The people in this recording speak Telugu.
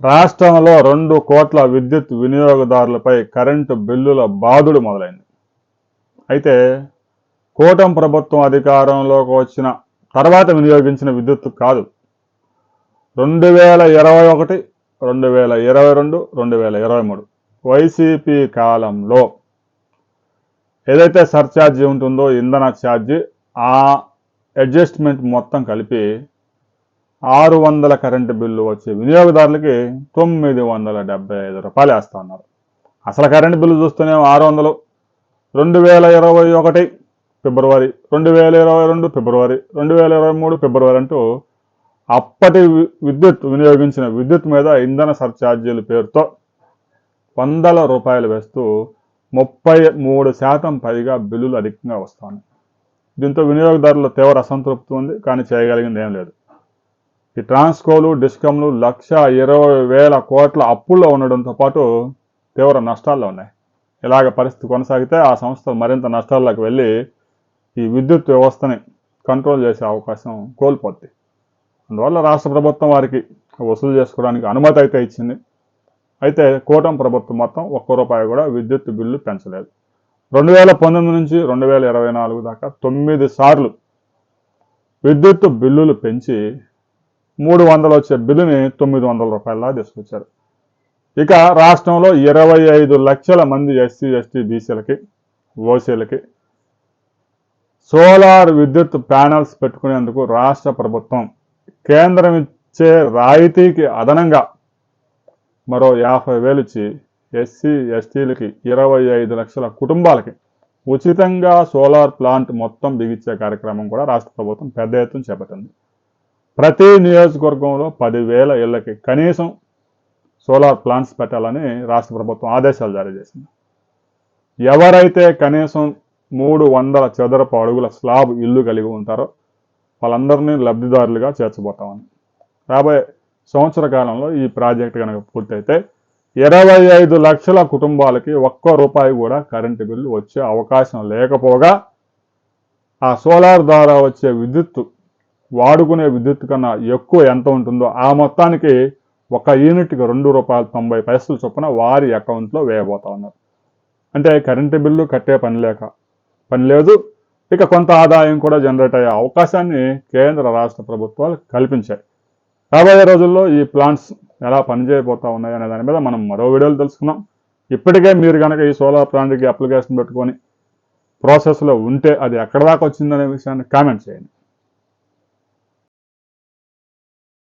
రాష్ట్రంలో రెండు కోట్ల విద్యుత్ వినియోగదారులపై కరెంటు బిల్లుల బాధుడు మొదలైంది. అయితే కూటమి ప్రభుత్వం అధికారంలోకి వచ్చిన తర్వాత వినియోగించిన విద్యుత్ కాదు. రెండు వేల ఇరవై ఒకటి రెండు వేల ఇరవై రెండు రెండు వేల ఇరవై మూడు వైసీపీ కాలంలో ఏదైతే సర్ఛార్జీ ఉంటుందో ఇంధన ఛార్జీ ఆ అడ్జస్ట్మెంట్ మొత్తం కలిపి ఆరు వందల కరెంటు బిల్లు వచ్చే వినియోగదారులకి తొమ్మిది వందల డెబ్బై ఐదు రూపాయలు వేస్తా ఉన్నారు అసలు కరెంటు బిల్లు చూస్తూనే ఆరు వందలు రెండు వేల ఇరవై ఒకటి ఫిబ్రవరి. రెండు వేల ఇరవై రెండు ఫిబ్రవరి. రెండు వేల ఇరవై మూడు ఫిబ్రవరి అంటూ అప్పటి వి- విద్యుత్ వినియోగించిన విద్యుత్ మీద ఇంధన సర్ఛార్జీల పేరుతో వందల రూపాయలు వేస్తూ ముప్పై మూడు శాతం పైగా బిల్లులు అధికంగా వస్తాయి దీంతో వినియోగదారుల తీవ్ర అసంతృప్తి ఉంది. కానీ చేయగలిగింది ఏం లేదు. ఈ ట్రాన్స్కోలు డిస్కమ్లు లక్ష ఇరవై వేల కోట్ల అప్పుల్లో ఉండడంతో పాటు తీవ్ర నష్టాల్లో ఉన్నాయి. ఇలాగ పరిస్థితి కొనసాగితే ఆ సంస్థ మరింత నష్టాల్లోకి వెళ్ళి ఈ విద్యుత్ వ్యవస్థని కంట్రోల్ చేసే అవకాశం కోల్పోద్ది. అందువల్ల రాష్ట్ర ప్రభుత్వం వారికి వసూలు చేసుకోవడానికి అనుమతి అయితే ఇచ్చింది. అయితే కూటమి ప్రభుత్వం మొత్తం ఒక్క రూపాయి కూడా విద్యుత్ బిల్లు పెంచలేదు. రెండు వేల పంతొమ్మిది నుంచి రెండు వేల ఇరవై నాలుగు దాకా తొమ్మిది సార్లు విద్యుత్ బిల్లులు పెంచి మూడు వందలు వచ్చే బిల్లుని తొమ్మిది వందల రూపాయలలా తీసుకొచ్చారు. ఇక రాష్ట్రంలో ఇరవై ఐదు లక్షల మంది ఎస్సీ ఎస్టీ బీసీలకి ఓసీలకి సోలార్ విద్యుత్ ప్యానల్స్ పెట్టుకునేందుకు రాష్ట్ర ప్రభుత్వం కేంద్రం ఇచ్చే రాయితీకి అదనంగా మరో యాభై వేలు ఇచ్చి ఎస్సీ ఎస్టీలకి ఇరవై ఐదు లక్షల కుటుంబాలకి ఉచితంగా సోలార్ ప్లాంట్ మొత్తం బిగించే కార్యక్రమం కూడా రాష్ట్ర ప్రభుత్వం పెద్ద ఎత్తున చేపట్టింది. ప్రతి నియోజకవర్గంలో పదివేల ఇళ్ళకి కనీసం సోలార్ ప్లాంట్స్ పెట్టాలని రాష్ట్ర ప్రభుత్వం ఆదేశాలు జారీ చేసింది. ఎవరైతే కనీసం మూడు వందల చదరపు అడుగుల స్లాబ్ ఇల్లు కలిగి ఉంటారో వాళ్ళందరినీ లబ్ధిదారులుగా చేర్చబోతామని. రాబోయే సంవత్సర కాలంలో ఈ ప్రాజెక్ట్ కనుక పూర్తయితే ఇరవై ఐదు లక్షల కుటుంబాలకి ఒక్క రూపాయి కూడా కరెంటు బిల్లు వచ్చే అవకాశం లేకపోగా ఆ సోలార్ ద్వారా వచ్చే విద్యుత్తు వాడుకునే విద్యుత్ కన్నా ఎక్కువ ఎంత ఉంటుందో ఆ మొత్తానికి ఒక యూనిట్కి రెండు రూపాయల తొంభై పైసలు చొప్పున వారి అకౌంట్లో వేయబోతా ఉన్నారు. అంటే కరెంటు బిల్లు కట్టే పని లేక. పని లేదు. ఇక కొంత ఆదాయం కూడా జనరేట్ అయ్యే అవకాశాన్ని కేంద్ర రాష్ట్ర ప్రభుత్వాలు కల్పించాయి. రాబోయే రోజుల్లో ఈ ప్లాంట్స్ ఎలా పనిచేయబోతా ఉన్నాయి అనే దాని మీద మనం మరో వీడియోలు తెలుసుకున్నాం ఇప్పటికే మీరు కనుక ఈ సోలార్ ప్లాంట్కి అప్లికేషన్ పెట్టుకొని ప్రాసెస్లో ఉంటే అది ఎక్కడ దాకా వచ్చిందనే విషయాన్ని కామెంట్ చేయండి.